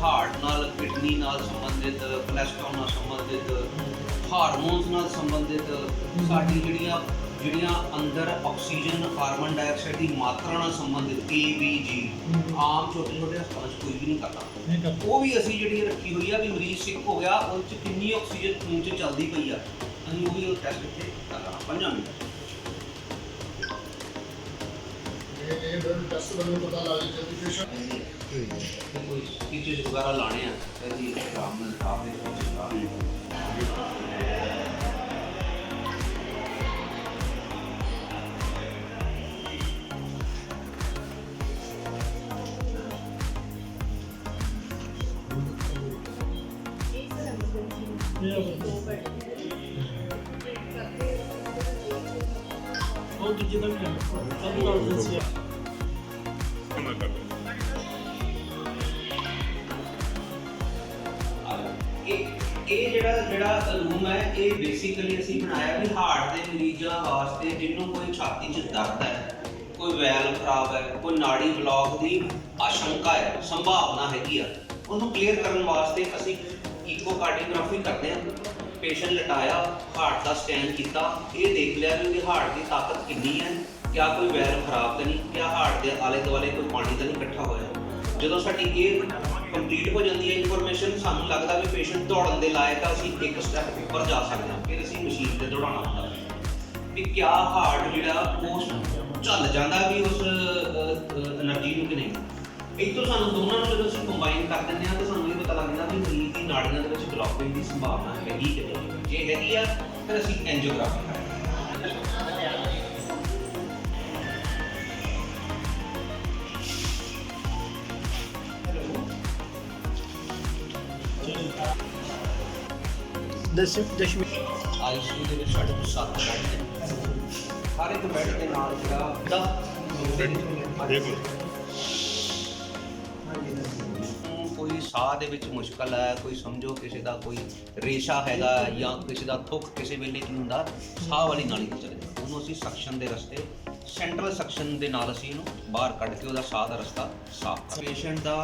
Heart ਨਾਲ kidney ਨਾਲ ਸੰਬੰਧਿਤ ਕੋਲੇਸਟ੍ਰੋਲ ਨਾਲ ਸੰਬੰਧਿਤ ਹਾਰਮੋਨਸ ਨਾਲ ਸੰਬੰਧਿਤ ਸਾਡੀ ਜਿਹੜੀਆਂ ਜਿਹੜੀਆਂ ਅੰਦਰ ਆਕਸੀਜਨ ਕਾਰਬਨ ਡਾਈਆਕਸਾਈਡ ਦੀ ਮਾਤਰਾ ਨਾਲ ਸੰਬੰਧਿਤ ਜੀ ਆਮ ਛੋਟੇ ਛੋਟੇ ਹਸਪਤਾਲਾਂ 'ਚ ਕੋਈ ਵੀ ਨਹੀਂ ਕਰਦਾ। ਉਹ ਵੀ ਅਸੀਂ ਜਿਹੜੀ ਰੱਖੀ ਹੋਈ ਆ ਵੀ ਮਰੀਜ਼ ਸਿੱਕ ਹੋ ਗਿਆ ਉਹ 'ਚ ਕਿੰਨੀ ਆਕਸੀਜਨ ਖੂਨ 'ਚ ਚੱਲਦੀ ਪਈ ਆ ਅਸੀਂ ਉਹ ਵੀ ਉਹ ਟੈਸਟ ਇੱਥੇ ਕਰਨਾ ਪੰਜਾਂ ਮਿੰਟਾਂ। 'ਚ। ਇਹ ਟੈਸਟ ਵੱਲੋਂ ਪਤਾ ਲੱਗ ਜਾਂਦਾ ਕਿ ਪੇਸ਼ੈਂਟ ਕੋਈ ਸਪੀਚਸ ਵਗੈਰਾ ਲਾਣੇ ਆ ਤੇ ਅਸੀਂ ਆਰਾਮ ਨਾਲ ਆਪ ਦੇ ਵਿੱਚ ਇਹ ਜਿਹੜਾ ਜਿਹੜਾ ਰੂਮ ਹੈ, ਇਹ ਬੇਸਿਕਲੀ ਅਸੀਂ ਬਣਾਇਆ ਵੀ ਹਾਰਟ ਦੇ ਮਰੀਜ਼ਾਂ ਵਾਸਤੇ ਜਿਹਨੂੰ ਕੋਈ ਛਾਤੀ 'ਚ ਦਰਦ ਹੈ, ਕੋਈ ਵੈਲ ਖਰਾਬ ਹੈ, ਕੋਈ ਨਾੜੀ ਬਲੌਕ ਦੀ ਆਸ਼ੰਕਾ ਹੈ, ਸੰਭਾਵਨਾ ਹੈਗੀ ਆ, ਉਹਨੂੰ ਕਲੀਅਰ ਕਰਨ ਵਾਸਤੇ ਅਸੀਂ ਇਕੋਕਾਰਡੀਓਗ੍ਰਾਫੀ ਕਰਦੇ ਹਾਂ। ਪੇਸ਼ੈਂਟ ਲਟਾਇਆ, ਹਾਰਟ ਦਾ ਸਕੈਨ ਕੀਤਾ, ਇਹ ਦੇਖ ਲਿਆ ਵੀ ਉਹਦੇ ਹਾਰਟ ਦੀ ਤਾਕਤ ਕਿੰਨੀ ਹੈ। ਕਿਆ ਕੋਈ ਵੈਰ ਖਰਾਬ ਤਾਂ ਨਹੀਂ, ਕਿਆ ਹਾਰਟ ਦੇ ਆਲੇ ਦੁਆਲੇ ਕੋਈ ਪਾਣੀ ਤਾਂ ਨਹੀਂ ਇਕੱਠਾ ਹੋਇਆ? ਜਦੋਂ ਸਾਡੀ ਇਹ ਕੰਪਲੀਟ ਹੋ ਜਾਂਦੀ ਹੈ ਇਨਫੋਰਮੇਸ਼ਨ ਸਾਨੂੰ ਲੱਗਦਾ ਵੀ ਪੇਸ਼ੈਂਟ ਦੌੜਨ ਦੇ ਲਾਇਕ ਆ, ਅਸੀਂ ਇੱਕ ਸਟੈਪ ਉੱਪਰ ਜਾ ਸਕਦੇ ਹਾਂ, ਫਿਰ ਅਸੀਂ ਮਸ਼ੀਨ ਤੇ ਦੌੜਾਉਣਾ ਹੁੰਦਾ। ਵੀ ਕਿਆ ਹਾਰਟ ਜਿਹੜਾ ਉਸ ਚੱਲ ਜਾਂਦਾ ਵੀ ਉਸ એનર્ਜੀ ਨੂੰ ਕਿ ਨਹੀਂ? ਇਤੋਂ ਸਾਨੂੰ ਦੋਨਾਂ ਨੂੰ ਜਦੋਂ ਅਸੀਂ ਕੰਬਾਈਨ ਕਰ ਦਿੰਦੇ ਹਾਂ, ਤਾਂ ਸਾਨੂੰ ਇਹ ਪਤਾ ਲੱਗਦਾ ਵੀ ਮੀਨ ਦੀ ਨਾੜੀਆਂ ਦੇ ਵਿੱਚ ਬਲੌਕੇਜ ਦੀ ਸੰਭਾਵਨਾ ਹੈਗੀ ਕਿ ਜੇ ਹੈਗੀ ਆ, ਫਿਰ ਅਸੀਂ ਐਂਜੀਓਗ੍ਰਾਫੀ ਦਸ਼ਮ ਦਸ਼ਮੀ ਆਈਸੀਯੂ ਦੇ ਵਿੱਚ ਸਾਡੇ ਕੋਲ ਸੱਤ ਬੈੱਡ ਨੇ। ਹਰ ਇੱਕ ਬੈੱਡ ਦੇ ਨਾਲ ਜਿਹੜਾ 10 ਬਿਲਕੁਲ ਕੋਈ ਸਾਹ ਦੇ ਵਿੱਚ ਮੁਸ਼ਕਲ ਹੈ ਕੋਈ ਸਮਝੋ ਕਿਸੇ ਦਾ ਕੋਈ ਰੇਸ਼ਾ ਹੈਗਾ ਜਾਂ ਕਿਸੇ ਦਾ ਥੁੱਕ ਕਿਸੇ ਵੇਲੇ ਕੀ ਹੁੰਦਾ ਸਾਹ ਵਾਲੀ ਨਾਲੀ ਤੇ ਚਲੇ ਜਾਂਦਾ। ਉਹਨੂੰ ਅਸੀਂ ਸਕਸ਼ਨ ਦੇ ਰਸਤੇ ਸੈਂਟਰਲ ਸਕਸ਼ਨ ਦੇ ਨਾਲ ਅਸੀਂ ਇਹਨੂੰ ਬਾਹਰ ਕੱਢ ਕੇ ਉਹਦਾ ਸਾਹ ਦਾ ਰਸਤਾ ਸਾਫ਼ ਕਰ ਪੇਸ਼ੈਂਟ ਦਾ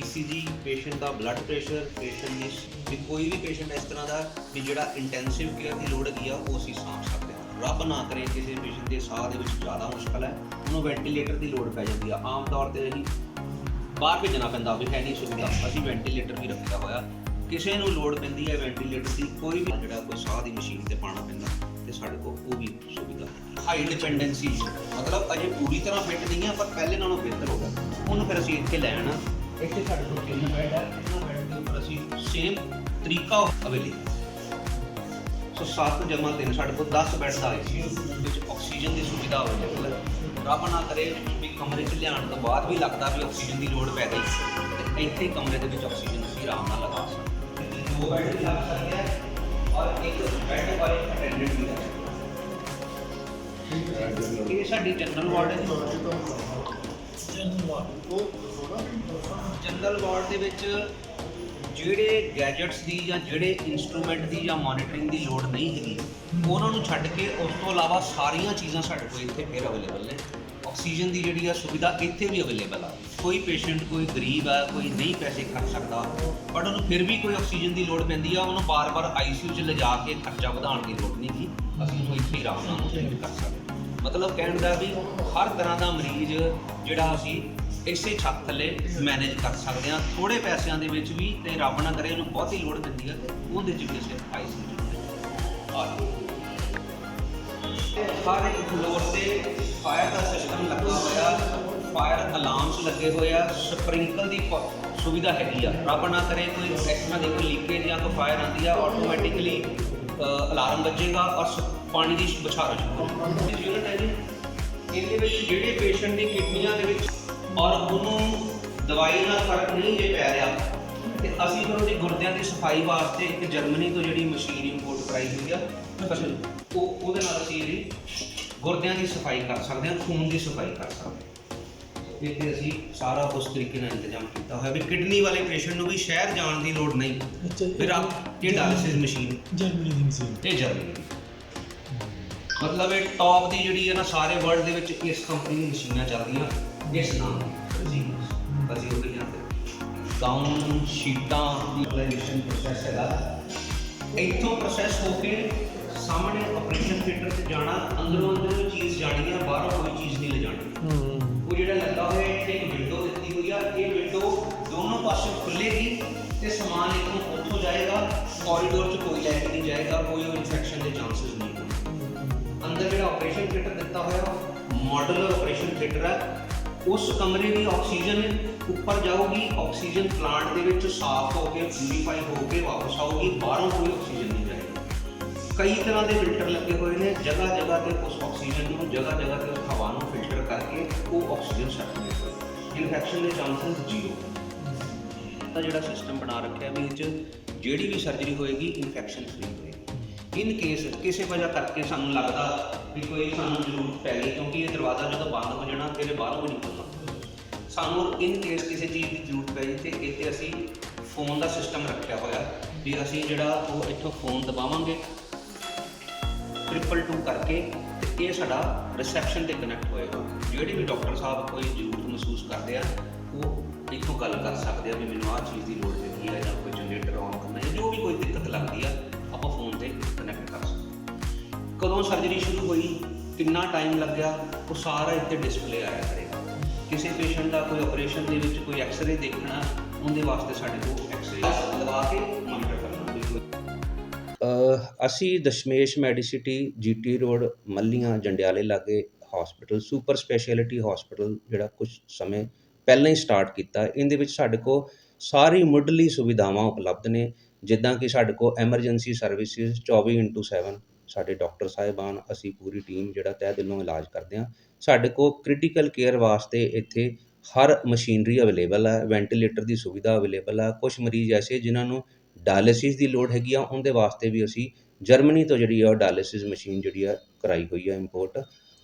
ECG ਪੇਸ਼ੈਂਟ ਦਾ ਬਲੱਡ ਪ੍ਰੈਸ਼ਰ ਪੇਸ਼ੈਂਟ ਦੀ ਵੀ ਕੋਈ ਵੀ ਪੇਸ਼ੈਂਟ ਇਸ ਤਰ੍ਹਾਂ ਦਾ ਵੀ ਜਿਹੜਾ ਇੰਟੈਂਸਿਵ ਕੇਅਰ ਦੀ ਲੋੜ ਹੈਗੀ ਆ, ਉਹ ਅਸੀਂ ਸਾਂਭ ਸਕਦੇ ਹਾਂ। ਰੱਬ ਨਾ ਕਰੇ ਕਿਸੇ ਪੇਸ਼ੈਂਟ ਦੇ ਸਾਹ ਦੇ ਵਿੱਚ ਜ਼ਿਆਦਾ ਮੁਸ਼ਕਲ ਹੈ, ਉਹਨੂੰ ਵੈਂਟੀਲੇਟਰ ਦੀ ਲੋੜ ਪੈ ਜਾਂਦੀ ਆ। ਆਮ ਤੌਰ ਤੇ ਅਸੀਂ ਬਾਹਰ ਭੇਜਣਾ ਪੈਂਦਾ ਵੀ ਹੈ ਨਹੀਂ ਸੁਵਿਧਾ, ਅਸੀਂ ਵੈਂਟੀਲੇਟਰ ਵੀ ਰੱਖਿਆ ਹੋਇਆ। ਕਿਸੇ ਨੂੰ ਲੋੜ ਪੈਂਦੀ ਹੈ ਵੈਂਟੀਲੇਟਰ ਦੀ, ਕੋਈ ਵੀ ਜਿਹੜਾ ਕੋਈ ਸਾਹ ਦੀ ਮਸ਼ੀਨ ਤੇ ਪਾਣਾ ਪੈਂਦਾ, ਤੇ ਸਾਡੇ ਕੋਲ ਉਹ ਵੀ ਸੁਵਿਧਾ ਹਾਈ ਡਿਪੈਂਡੈਂਸੀ ਮਤਲਬ ਅਜੇ ਪੂਰੀ ਤਰ੍ਹਾਂ ਫਿੱਟ ਨਹੀਂ ਹੈ ਪਰ ਪਹਿਲੇ ਨਾਲੋਂ ਬਿਹਤਰ ਹੋ ਗਿਆ। ਉਹਨੂੰ ਫਿਰ ਅਸੀਂ ਇੱਥੇ ਲੈ ਆਣਾ ਇੱਥੇ ਸਾਡੇ ਕੋਲ ਤਿੰਨ ਬੈੱਡ ਹੈ ਸੇਮ ਤਰੀਕਾ ਅਵੇਲੇਬਲ ਸੋ 7 ਜਮਾ 3 ਸਾਡੇ ਕੋਲ 10 ਬੈੱਡ ਦਾ ਆਈਸੀਯੂ ਵਿੱਚ ਆਕਸੀਜਨ ਦੀ ਸੁਵਿਧਾ ਅਵੇਲੇਬਲ ਹੈ। ਰੱਬ ਨਾ ਕਰੇ ਵੀ ਕਮਰੇ 'ਚ ਲਿਆਉਣ ਤੋਂ ਬਾਅਦ ਵੀ ਲੱਗਦਾ ਵੀ ਆਕਸੀਜਨ ਦੀ ਲੋੜ ਪੈ ਗਈ ਤੇ ਇੱਥੇ ਕਮਰੇ ਦੇ ਵਿੱਚ ਆਕਸੀਜਨ ਅਸੀਂ ਆਰਾਮ ਨਾਲ ਲਗਾ ਸਕਦੇ ਦੋ ਬੈੱਡ ਵੀ ਲੱਗ ਸਕਦੇ ਹੈ ਔਰ ਇੱਕ ਬੈੱਡ ਵਾਲੇ ਅਟੈਂਡੈਂਟ ਵੀ ਲੱਗ ਸਕਦੇ। ਇਹ ਸਾਡੀ ਜਨਰਲ ਵਾਰਡ ਹੈ ਜਨਰਲ ਵਾਰਡ ਉਹ ਜਨਰਲ ਵਾਰਡ ਦੇ ਵਿੱਚ ਜਿਹੜੇ ਗੈਜਟਸ ਦੀ ਜਾਂ ਜਿਹੜੇ ਇਨਸਟਰੂਮੈਂਟ ਦੀ ਜਾਂ ਮੋਨੀਟਰਿੰਗ ਦੀ ਲੋੜ ਨਹੀਂ ਹੈਗੀ, ਉਹਨਾਂ ਨੂੰ ਛੱਡ ਕੇ ਉਸ ਤੋਂ ਇਲਾਵਾ ਸਾਰੀਆਂ ਚੀਜ਼ਾਂ ਸਾਡੇ ਕੋਲ ਇੱਥੇ ਫਿਰ ਅਵੇਲੇਬਲ ਨੇ। ਆਕਸੀਜਨ ਦੀ ਜਿਹੜੀ ਆ ਸੁਵਿਧਾ ਇੱਥੇ ਵੀ ਅਵੇਲੇਬਲ ਆ। ਕੋਈ ਪੇਸ਼ੈਂਟ ਕੋਈ ਗਰੀਬ ਆ, ਕੋਈ ਨਹੀਂ ਪੈਸੇ ਖਰਚ ਸਕਦਾ ਬਟ ਉਹਨੂੰ ਫਿਰ ਵੀ ਕੋਈ ਆਕਸੀਜਨ ਦੀ ਲੋੜ ਪੈਂਦੀ ਆ, ਉਹਨੂੰ ਬਾਰ-ਬਾਰ ਆਈਸੀਯੂ 'ਚ ਲਿਜਾ ਕੇ ਖਰਚਾ ਵਧਾਉਣ ਦੀ ਲੋੜ ਨਹੀਂ ਜੀ ਅਸੀਂ ਉਹਨੂੰ ਇੱਥੇ ਹੀ ਆਰਾਮ ਨਾਲ treat ਕਰ ਸਕਦੇ ਮਤਲਬ ਕਹਿਣ ਦਾ ਵੀ ਹਰ ਤਰ੍ਹਾਂ ਦਾ ਮਰੀਜ਼ ਜਿਹੜਾ ਅਸੀਂ ਇਸੇ ਛੱਤ ਥੱਲੇ ਮੈਨੇਜ ਕਰ ਸਕਦੇ ਹਾਂ। ਥੋੜੇ ਪੈਸਿਆਂ ਦੇ ਵਿੱਚ ਵੀ ਤੇ ਰੱਬ ਨਾ ਕਰੇ, ਉਹਨੂੰ ਬਹੁਤੀ ਲੋੜ ਪੈਂਦੀ ਆ, ਉਹਦੇ 'ਚ ਵੀ ਅਸੀਂ ਆਈਸੀਯੂ ਆ ਹਰ ਇੱਕ ਫਲੋਰ ਤੇ ਫਾਇਰ ਦਾ ਸਿਸਟਮ ਲੱਗਾ ਹੋਇਆ ਫਾਇਰ ਅਲਾਰਮਸ ਲੱਗੇ ਹੋਇਆ ਸਪ੍ਰਿੰਕਲ ਦੀ ਪ- ਸੁਵਿਧਾ ਹੈਗੀ ਆ। ਰੱਬ ਨਾ ਕਰੇ, ਕੋਈ ਇਸ ਦੇ ਕੋਈ ਲੀਕੇਜ ਜਾਂ ਕੋਈ ਫਾਇਰ ਆਉਂਦੀ ਆ ਆਟੋਮੈਟਿਕਲੀ ਅਲਾਰਮ ਵੱਜੇਗਾ ਔਰ ਸ- ਪਾਣੀ ਦੀ ਬੁਛਾਰ ਸ਼ੁਰੂ ਯੂਨਿਟ ਹੈ ਜੀ ਇਹਦੇ ਵਿੱਚ ਜਿਹੜੇ ਪੇਸ਼ੈਂਟ ਦੀ ਕਿਡਨੀਆਂ ਦੇ ਵਿੱਚ ਔਰ ਉਹਨੂੰ ਦਵਾਈ ਨਾਲ ਫ਼ਰਕ ਨਹੀਂ ਜੇ ਪੈ ਰਿਹਾ ਤੇ ਅਸੀਂ ਫਿਰ ਉਹਦੀ ਗੁਰਦਿਆਂ ਦੀ ਸਫ਼ਾਈ ਵਾਸਤੇ ਇੱਕ ਜਰਮਨੀ ਤੋਂ ਜਿਹੜੀ ਮਸ਼ੀਨ ਇੰਪੋਰਟ ਕਰਾਈ ਹੋਈ ਆ ਉਹ ਉਹਦੇ ਨਾਲ ਅਸੀਂ ਇਹਦੀ ਗੁਰਦਿਆਂ ਦੀ ਸਫ਼ਾਈ ਕਰ ਸਕਦੇ ਹਾਂ ਖੂਨ ਦੀ ਸਫ਼ਾਈ ਕਰ ਸਕਦੇ ਹਾਂ। ਇੱਥੇ ਅਸੀਂ ਸਾਰਾ ਉਸ ਤਰੀਕੇ ਨਾਲ ਇੰਤਜ਼ਾਮ ਕੀਤਾ ਹੋਇਆ ਵੀ ਕਿਡਨੀ ਵਾਲੇ ਪੇਸ਼ੈਂਟ ਨੂੰ ਵੀ ਸ਼ਹਿਰ ਜਾਣ ਦੀ ਲੋੜ ਨਹੀਂ। ਫਿਰ ਆ ਇਹ ਡਾਇਲਿਸਿਸ ਮਸ਼ੀਨ ਜਰਮਨੀ ਦੀ ਮਸ਼ੀਨ। ਇਹ ਜਰਮਨੀ। ਮਤਲਬ ਇਹ ਟੌਪ ਦੀ ਜਿਹੜੀ ਹੈ ਨਾ ਸਾਰੇ ਵਰਲਡ ਦੇ ਵਿੱਚ ਇਸ ਕੰਪਨੀ ਦੀ ਮਸ਼ੀਨਾਂ ਚੱਲਦੀਆਂ। ਇਸ ਨਾਮ ਅਸੀਂ ਉਹ ਵੀ ਜਾਂਦੇ ਗਾਊਨ ਸ਼ੀਟਾਂ ਦੀ ਪਲੈਨੇਸ਼ਨ ਪ੍ਰੋਸੈਸ ਹੈਗਾ। ਇੱਥੋਂ ਪ੍ਰੋਸੈਸ ਹੋ ਕੇ ਸਾਹਮਣੇ ਆਪਰੇਸ਼ਨ ਥੀਏਟਰ 'ਚ ਜਾਣਾ ਅੰਦਰੋਂ ਅੰਦਰ ਚੀਜ਼ ਜਾਣੀ ਹੈ ਬਾਹਰੋਂ ਕੋਈ ਚੀਜ਼ ਨਹੀਂ ਲਿਜਾਣੀ। ਉਹ ਜਿਹੜਾ ਲੱਗਾ ਹੋਇਆ ਹੈ, ਇੱਥੇ ਇੱਕ ਵਿੰਡੋ ਦਿੱਤੀ ਹੋਈ ਆ। ਇਹ ਵਿੰਡੋ ਦੋਨੋਂ ਪਾਸੇ ਖੁੱਲੇਗੀ ਤੇ ਸਮਾਨ ਇੱਥੋਂ ਉੱਥੋਂ ਜਾਏਗਾ। ਕੋਰੀਡੋਰ 'ਚ ਕੋਈ ਲੈ ਕੇ ਨਹੀਂ ਜਾਏਗਾ ਕੋਈ ਇਨਫੈਕਸ਼ਨ ਦੇ ਚਾਂਸਸ ਨਹੀਂ। ਅੰਦਰ ਜਿਹੜਾ ਆਪਰੇਸ਼ਨ ਥੀਏਟਰ ਦਿੱਤਾ ਹੋਇਆ ਮਾਡਲਰ ਆਪਰੇਸ਼ਨ ਥੀਏਟਰ ਹੈ ਉਸ ਕਮਰੇ ਦੀ ਆਕਸੀਜਨ ਉੱਪਰ ਜਾਊਗੀ, ਆਕਸੀਜਨ ਪਲਾਂਟ ਦੇ ਵਿੱਚ ਸਾਫ਼ ਹੋ ਕੇ ਪਿਊਰੀਫਾਈ ਹੋ ਕੇ ਵਾਪਸ ਆਊਗੀ, ਬਾਹਰੋਂ ਕੋਈ ਆਕਸੀਜਨ ਨਹੀਂ ਜਾਏਗੀ। ਕਈ ਤਰ੍ਹਾਂ ਦੇ ਫਿਲਟਰ ਲੱਗੇ ਹੋਏ ਨੇ ਜਗ੍ਹਾ ਜਗ੍ਹਾ ਤੇ ਉਸ ਆਕਸੀਜਨ ਨੂੰ ਜਗ੍ਹਾ ਜਗ੍ਹਾ ਤੇ ਉਸ ਹਵਾ ਨੂੰ ਫਿਲਟਰ ਕਰਕੇ ਉਹ ਆਕਸੀਜਨ ਛੱਡ ਦੇਗਾ ਇਨਫੈਕਸ਼ਨ ਦੇ ਚਾਂਸਸ ਜ਼ੀਰੋ ਤਾਂ ਜਿਹੜਾ ਸਿਸਟਮ ਬਣਾ ਰੱਖਿਆ ਵੀ ਇਹ 'ਚ, ਜਿਹੜੀ ਵੀ ਸਰਜਰੀ ਹੋਏਗੀ ਇਨਫੈਕਸ਼ਨ ਫ੍ਰੀ ਹੋਏਗੀ। ਇਨ ਕੇਸ ਕਿਸੇ ਵਜ੍ਹਾ ਕਰਕੇ ਸਾਨੂੰ ਲੱਗਦਾ ਵੀ ਕੋਈ ਸਾਨੂੰ ਜ਼ਰੂਰਤ ਪੈ ਗਈ, ਕਿਉਂਕਿ ਇਹ ਦਰਵਾਜ਼ਾ ਜਦੋਂ ਬੰਦ ਹੋ ਜਾਣਾ, ਫਿਰ ਇਹ ਬਾਹਰੋਂ ਵੀ ਨਿਕਲਣਾ ਸਾਨੂੰ ਇਨ ਕੇਸ ਕਿਸੇ ਚੀਜ਼ ਦੀ ਜ਼ਰੂਰਤ ਪੈ ਗਈ, ਤੇ ਇੱਥੇ ਅਸੀਂ ਫੋਨ ਦਾ ਸਿਸਟਮ ਰੱਖਿਆ ਹੋਇਆ, ਵੀ ਅਸੀਂ ਜਿਹੜਾ ਉਹ ਇੱਥੋਂ ਫੋਨ ਦਬਾਵਾਂਗੇ ਟ੍ਰਿਪਲ ਟੂ ਕਰਕੇ, ਤੇ ਇਹ ਸਾਡਾ ਰਿਸੈਪਸ਼ਨ ਤੇ ਕਨੈਕਟ ਹੋਏਗਾ। ਜਿਹੜੇ ਵੀ ਡਾਕਟਰ ਸਾਹਿਬ ਕੋਈ ਜ਼ਰੂਰਤ ਮਹਿਸੂਸ ਕਰਦੇ ਆ, ਉਹ ਇੱਥੋਂ ਗੱਲ ਕਰ ਸਕਦੇ ਆ ਵੀ ਮੈਨੂੰ ਆਹ ਚੀਜ਼ ਦੀ ਲੋੜ ਹੈਗੀ ਆ ਜਾਂ ਕੋਈ ਜਨਰੇਟਰ ਆਨ ਕਰਨਾ ਹੈ ਜੋ ਵੀ ਕੋਈ ਦਿੱਕਤ ਲੱਗਦੀ ਆ ਆਪਾਂ ਫੋਨ ਤੇ ਕਨੈਕਟ ਕਰ ਸਕਦੇ। ਕਦੋਂ ਸਰਜਰੀ ਸ਼ੁਰੂ ਹੋਈ ਕਿੰਨਾ ਟਾਈਮ ਲੱਗਿਆ ਉਹ ਸਾਰਾ ਇੱਥੇ ਡਿਸਪਲੇ ਆਇਆ ਕਰੇਗਾ। ਕਿਸੇ ਪੇਸ਼ੈਂਟ ਦਾ ਕੋਈ ਆਪਰੇਸ਼ਨ ਦੇ ਵਿੱਚ ਕੋਈ ਐਕਸ-ਰੇ ਦੇਖਣਾ ਉਹਦੇ ਵਾਸਤੇ ਸਾਡੇ ਕੋਲ ਐਕਸ-ਰੇ ਲਗਾ ਕੇ ਮੋਨੀਟਰ ਕਰਨਾ। ਅਸੀਂ Dashmesh medicity GT road Mallian ਜੰਡਿਆਲੇ ਲਾਗੇ ਹਸਪੀਟਲ ਸੁਪਰ ਸਪੈਸ਼ਲਿਟੀ ਹਸਪੀਟਲ ਜਿਹੜਾ ਕੁਝ ਸਮੇਂ ਪਹਿਲਾਂ ਹੀ ਸਟਾਰਟ ਕੀਤਾ। ਇਹਦੇ ਵਿੱਚ ਸਾਡੇ ਕੋਲ ਸਾਰੀ ਮੁੱਢਲੀ ਸੁਵਿਧਾਵਾਂ ਉਪਲਬਧ ਨੇ। ਜਿੱਦਾਂ ਕਿ ਸਾਡੇ ਕੋਲ ਐਮਰਜੈਂਸੀ ਸਰਵਿਸਿਜ਼ 24/7 ਸਾਡੇ ਡਾਕਟਰ ਸਾਹਿਬਾਨ, ਅਸੀਂ ਪੂਰੀ ਟੀਮ ਜਿਹੜਾ ਤਹਿ ਦਿਲੋਂ ਇਲਾਜ ਕਰਦੇ ਹਾਂ। ਸਾਡੇ ਕੋਲ ਕ੍ਰਿਟੀਕਲ ਕੇਅਰ ਵਾਸਤੇ ਇੱਥੇ ਹਰ ਮਸ਼ੀਨਰੀ ਅਵੇਲੇਬਲ ਹੈ ਵੈਂਟੀਲੇਟਰ ਦੀ ਸੁਵਿਧਾ ਅਵੇਲੇਬਲ ਹੈ। ਕੁਝ ਮਰੀਜ਼ ਐਸੇ ਜਿਨ੍ਹਾਂ ਨੂੰ ਡਾਇਲਿਸਿਸ ਦੀ ਲੋੜ ਹੈਗੀ ਆ, ਉਹਦੇ ਵਾਸਤੇ ਵੀ ਅਸੀਂ ਜਰਮਨੀ ਤੋਂ ਜਿਹੜੀ ਆ ਉਹ ਡਾਇਲਿਸਿਸ ਮਸ਼ੀਨ ਜਿਹੜੀ ਆ ਕਰਾਈ ਹੋਈ ਆ ਇੰਪੋਰਟ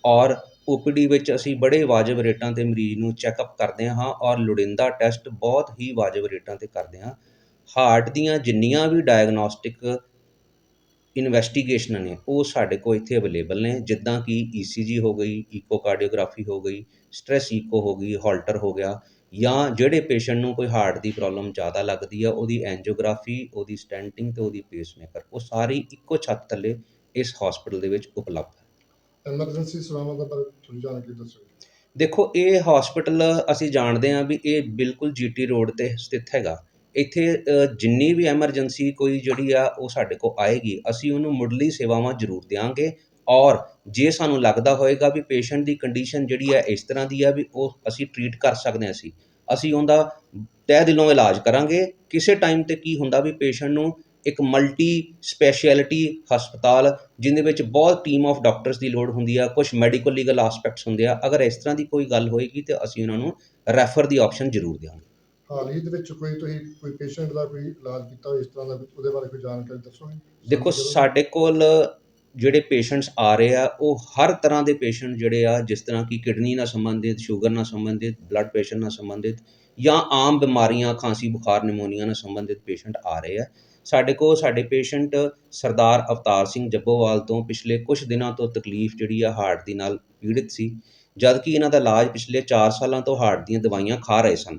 ਔਰ ਓਪੀਡੀ ਵਿੱਚ ਅਸੀਂ ਬੜੇ ਵਾਜਬ ਰੇਟਾਂ ਤੇ ਮਰੀਜ਼ ਨੂੰ ਚੈੱਕਅਪ ਕਰਦੇ ਹਾਂ ਔਰ ਲੋੜੀਂਦਾ ਟੈਸਟ ਬਹੁਤ ਹੀ ਵਾਜਬ ਰੇਟਾਂ ਤੇ ਕਰਦੇ ਹਾਂ। ਹਾਰਟ ਦੀਆਂ ਜਿੰਨੀਆਂ ਵੀ ਡਾਇਗਨੋਸਟਿਕ ਇਨਵੈਸਟੀਗੇਸ਼ਨ ਨੇ ਉਹ ਸਾਡੇ ਕੋਲ ਇੱਥੇ ਅਵੇਲੇਬਲ ਨੇ ਜਿੱਦਾਂ ਕਿ ਈਸੀਜੀ ਹੋ ਗਈ ਈਕੋਕਾਰਡੀਓਗ੍ਰਾਫੀ ਹੋ ਗਈ ਸਟ੍ਰੈਸ ਈਕੋ ਹੋ ਗਈ ਹਾਲਟਰ ਹੋ ਗਿਆ ਜਾਂ ਜਿਹੜੇ ਪੇਸ਼ੈਂਟ ਨੂੰ ਕੋਈ ਹਾਰਟ ਦੀ ਪ੍ਰੋਬਲਮ ਜ਼ਿਆਦਾ ਲੱਗਦੀ ਆ ਉਹਦੀ ਐਂਜੀਓਗ੍ਰਾਫੀ ਉਹਦੀ ਸਟੈਂਟਿੰਗ ਤੇ ਉਹਦੀ ਪੇਸਮੇਕਰ ਉਹ ਸਾਰੀ ਇੱਕੋ ਛੱਤ ਥੱਲੇ ਇਸ ਹਸਪੀਟਲ ਦੇ ਵਿੱਚ ਉਪਲਬਧ ਹੈ। ਐਮਰਜੈਂਸੀ ਸੇਵਾਵਾਂ ਦਾ ਬਾਰੇ ਥੋੜੀ ਜਾਣਕਾਰੀ ਦੱਸੋ। ਦੇਖੋ ਇਹ ਹਸਪੀਟਲ ਅਸੀਂ ਜਾਣਦੇ ਹਾਂ ਵੀ ਇਹ ਬਿਲਕੁਲ ਜੀਟੀ ਰੋਡ ਤੇ ਸਥਿਤ ਹੈਗਾ। ਇੱਥੇ ਜਿੰਨੀ ਵੀ ਐਮਰਜੈਂਸੀ ਕੋਈ ਜਿਹੜੀ ਆ ਉਹ ਸਾਡੇ ਕੋਲ ਆਏਗੀ, ਅਸੀਂ ਉਹਨੂੰ ਮੁੱਢਲੀ ਸੇਵਾਵਾਂ ਜ਼ਰੂਰ ਦਿਆਂਗੇ। ਔਰ ਜੇ ਸਾਨੂੰ ਲੱਗਦਾ ਹੋਏਗਾ ਵੀ ਪੇਸ਼ੈਂਟ ਦੀ ਕੰਡੀਸ਼ਨ ਜਿਹੜੀ ਹੈ ਇਸ ਤਰ੍ਹਾਂ ਦੀ ਆ ਵੀ ਉਹ ਅਸੀਂ ਟਰੀਟ ਕਰ ਸਕਦੇ ਹਾਂ ਅਸੀਂ ਅਸੀਂ ਉਹਦਾ ਤਹਿ ਦਿਲੋਂ ਇਲਾਜ ਕਰਾਂਗੇ। ਕਿਸੇ ਟਾਈਮ ਤੇ ਕੀ ਹੁੰਦਾ ਵੀ ਪੇਸ਼ੈਂਟ ਨੂੰ ਇੱਕ ਮਲਟੀ ਸਪੈਸ਼ਲਿਟੀ ਹਸਪਤਾਲ, ਜਿਹਦੇ ਵਿੱਚ ਬਹੁਤ ਟੀਮ ਆਫ ਡਾਕਟਰਸ ਦੀ ਲੋੜ ਹੁੰਦੀ ਆ ਕੁਝ ਮੈਡੀਕਲ ਲੀਗਲ ਐਸਪੈਕਟਸ ਹੁੰਦੇ ਆ, ਅਗਰ ਇਸ ਤਰ੍ਹਾਂ ਦੀ ਕੋਈ ਗੱਲ ਹੋਏਗੀ ਤੇ ਅਸੀਂ ਉਹਨਾਂ ਨੂੰ ਰੈਫਰ ਦੀ ਆਪਸ਼ਨ ਜ਼ਰੂਰ ਦਿਆਂਗੇ। ਹਾਲ ਹੀ ਦੇ ਵਿੱਚ ਕੋਈ ਤੁਸੀਂ ਕੋਈ ਪੇਸ਼ੈਂਟ ਦਾ ਕੋਈ ਇਲਾਜ ਕੀਤਾ ਹੋਵੇ ਇਸ ਤਰ੍ਹਾਂ ਦਾ ਉਹਦੇ ਬਾਰੇ ਕੋਈ ਜਾਣਕਾਰੀ ਦੱਸੋਗੇ? ਦੇਖੋ ਸਾਡੇ ਕੋਲ ਜਿਹੜੇ ਪੇਸ਼ੈਂਟਸ ਆ ਰਹੇ ਆ ਉਹ ਹਰ ਤਰ੍ਹਾਂ ਦੇ ਪੇਸ਼ੈਂਟ ਜਿਹੜੇ ਆ ਜਿਸ ਤਰ੍ਹਾਂ ਕਿ ਕਿਡਨੀ ਨਾਲ ਸੰਬੰਧਿਤ ਸ਼ੂਗਰ ਨਾਲ ਸੰਬੰਧਿਤ ਬਲੱਡ ਪ੍ਰੈਸ਼ਰ ਨਾਲ ਸੰਬੰਧਿਤ ਜਾਂ ਆਮ ਬਿਮਾਰੀਆਂ ਖਾਂਸੀ ਬੁਖਾਰ ਨਿਮੋਨੀਆ ਨਾਲ ਸੰਬੰਧਿਤ ਪੇਸ਼ੈਂਟ ਆ ਰਹੇ ਆ। ਸਾਡੇ ਕੋਲ ਸਾਡੇ ਪੇਸ਼ੈਂਟ ਸਰਦਾਰ ਅਵਤਾਰ ਸਿੰਘ ਜੱਬੋਵਾਲ ਤੋਂ ਪਿਛਲੇ ਕੁਝ ਦਿਨਾਂ ਤੋਂ ਤਕਲੀਫ ਜਿਹੜੀ ਆ ਹਾਰਟ ਦੀ ਨਾਲ ਪੀੜਿਤ ਸੀ। ਜਦ ਕਿ ਇਹਨਾਂ ਦਾ ਇਲਾਜ ਪਿਛਲੇ 4 ਸਾਲਾਂ ਤੋਂ ਹਾਰਟ ਦੀਆਂ ਦਵਾਈਆਂ ਖਾ ਰਹੇ ਸਨ।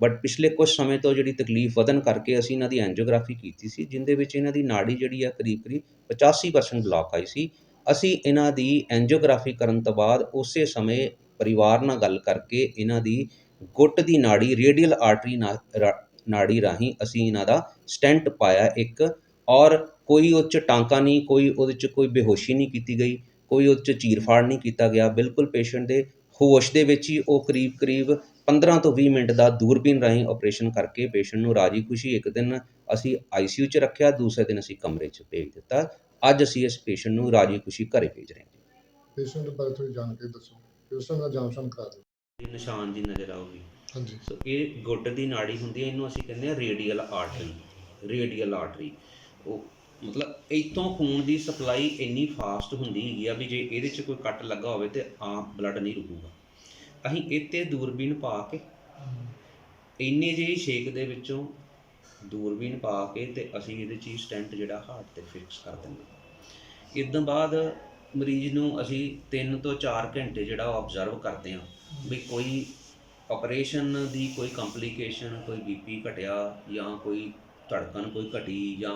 ਬਟ ਪਿਛਲੇ ਕੁਛ ਸਮੇਂ ਤੋਂ ਜਿਹੜੀ ਤਕਲੀਫ ਵਧਣ ਕਰਕੇ ਅਸੀਂ ਇਹਨਾਂ ਦੀ ਐਂਜੀਓਗ੍ਰਾਫੀ ਕੀਤੀ ਸੀ ਜਿਹਦੇ ਵਿੱਚ ਇਹਨਾਂ ਦੀ ਨਾੜੀ ਜਿਹੜੀ ਆ ਕਰੀਬ ਕਰੀਬ 85% ਬਲੌਕ ਆਈ ਸੀ। ਅਸੀਂ ਇਹਨਾਂ ਦੀ ਐਂਜੀਓਗ੍ਰਾਫੀ ਕਰਨ ਤੋਂ ਬਾਅਦ ਉਸੇ ਸਮੇਂ ਪਰਿਵਾਰ ਨਾਲ ਗੱਲ ਕਰਕੇ ਇਹਨਾਂ ਦੀ ਗੁੱਟ ਦੀ ਨਾੜੀ ਰੇਡੀਅਲ ਆਰਟਰੀ ਨਾੜੀ ਰਾਹੀਂ ਅਸੀਂ ਇਹਨਾਂ ਦਾ ਸਟੈਂਟ ਪਾਇਆ ਇੱਕ ਔਰ ਕੋਈ ਉਹ 'ਚ ਟਾਂਕਾ ਨਹੀਂ, ਕੋਈ ਉਹਦੇ 'ਚ ਕੋਈ ਬੇਹੋਸ਼ੀ ਨਹੀਂ ਕੀਤੀ ਗਈ, ਕੋਈ ਉਹ 'ਚ ਚੀਰਫਾੜ ਨਹੀਂ ਕੀਤਾ ਗਿਆ। ਬਿਲਕੁਲ ਪੇਸ਼ੈਂਟ ਦੇ ਹੋਸ਼ ਦੇ ਵਿੱਚ ਹੀ ਉਹ ਕਰੀਬ ਕਰੀਬ 15 ਤੋਂ 20 ਮਿੰਟ ਦਾ ਦੂਰਬੀਨ ਰਾਹੀਂ ਆਪਰੇਸ਼ਨ ਕਰਕੇ ਪੇਸ਼ੈਂਟ ਨੂੰ ਰਾਜੀ ਖੁਸ਼ੀ ਇੱਕ ਦਿਨ ਅਸੀਂ ਆਈਸੀਯੂ 'ਚ ਰੱਖਿਆ ਦੂਸਰੇ ਦਿਨ ਅਸੀਂ ਕਮਰੇ 'ਚ ਭੇਜ ਦਿੱਤਾ। ਅੱਜ ਅਸੀਂ ਇਸ ਪੇਸ਼ੈਂਟ ਨੂੰ ਰਾਜੀ ਖੁਸ਼ੀ ਘਰੇ ਭੇਜ ਰਹੇ ਹਾਂ ਪੇਸ਼ੈਂਟ ਬਾਰੇ ਥੋੜੀ ਜਾਣਕਾਰੀ ਦੱਸੋ। ਪੇਸ਼ੈਂਟ ਦਾ ਜਾਮਸ਼ਨ ਕਰਾ ਦਿਓ। ਜੀ ਨਿਸ਼ਾਨ ਦੀ ਨਜ਼ਰ ਆਊਗੀ। ਹਾਂਜੀ। ਸੋ ਇਹ ਗੁੱਟ ਦੀ ਨਾੜੀ ਹੁੰਦੀ ਹੈ ਇਹਨੂੰ ਅਸੀਂ ਕਹਿੰਦੇ ਆ ਰੇਡੀਅਲ ਆਰਟਰੀ ਰੇਡੀਅਲ ਆਰਟਰੀ ਉਹ ਮਤਲਬ ਇਤੋਂ ਖੂਨ ਦੀ ਸਪਲਾਈ ਇੰਨੀ ਫਾਸਟ ਹੁੰਦੀ ਹੈਗੀ ਆ ਵੀ ਜੇ ਇਹਦੇ 'ਚ ਕੋਈ ਕੱਟ ਲੱਗਾ ਹੋਵੇ ਤੇ ਆਮ ਬਲੱਡ ਨਹੀਂ ਰੁਕੂਗਾ। ਅਸੀਂ ਇੱਥੇ ਦੂਰਬੀਨ ਪਾ ਕੇ, ਇੰਨੇ ਜਿਹੀ ਛੇਕ ਦੇ ਵਿੱਚੋਂ ਦੂਰਬੀਨ ਪਾ ਕੇ ਤੇ ਅਸੀਂ ਇਹਦੇ 'ਚ ਹੀ ਸਟੈਂਟ ਜਿਹੜਾ ਹਾਰਟ ਤੇ ਫਿਕਸ ਕਰ ਦਿੰਦੇ ਇਦੋਂ ਬਾਅਦ ਮਰੀਜ਼ ਨੂੰ ਅਸੀਂ 3 ਤੋਂ 4 ਘੰਟੇ ਜਿਹੜਾ ਉਹ ਆਬਜ਼ਰਵ ਕਰਦੇ ਹਾਂ ਵੀ ਕੋਈ ਆਪਰੇਸ਼ਨ ਦੀ ਕੋਈ ਕੰਪਲਿਕੇਸ਼ਨ ਕੋਈ ਬੀਪੀ ਘਟਿਆ ਜਾਂ ਕੋਈ ਧੜਕਣ ਕੋਈ ਘਟੀ ਜਾਂ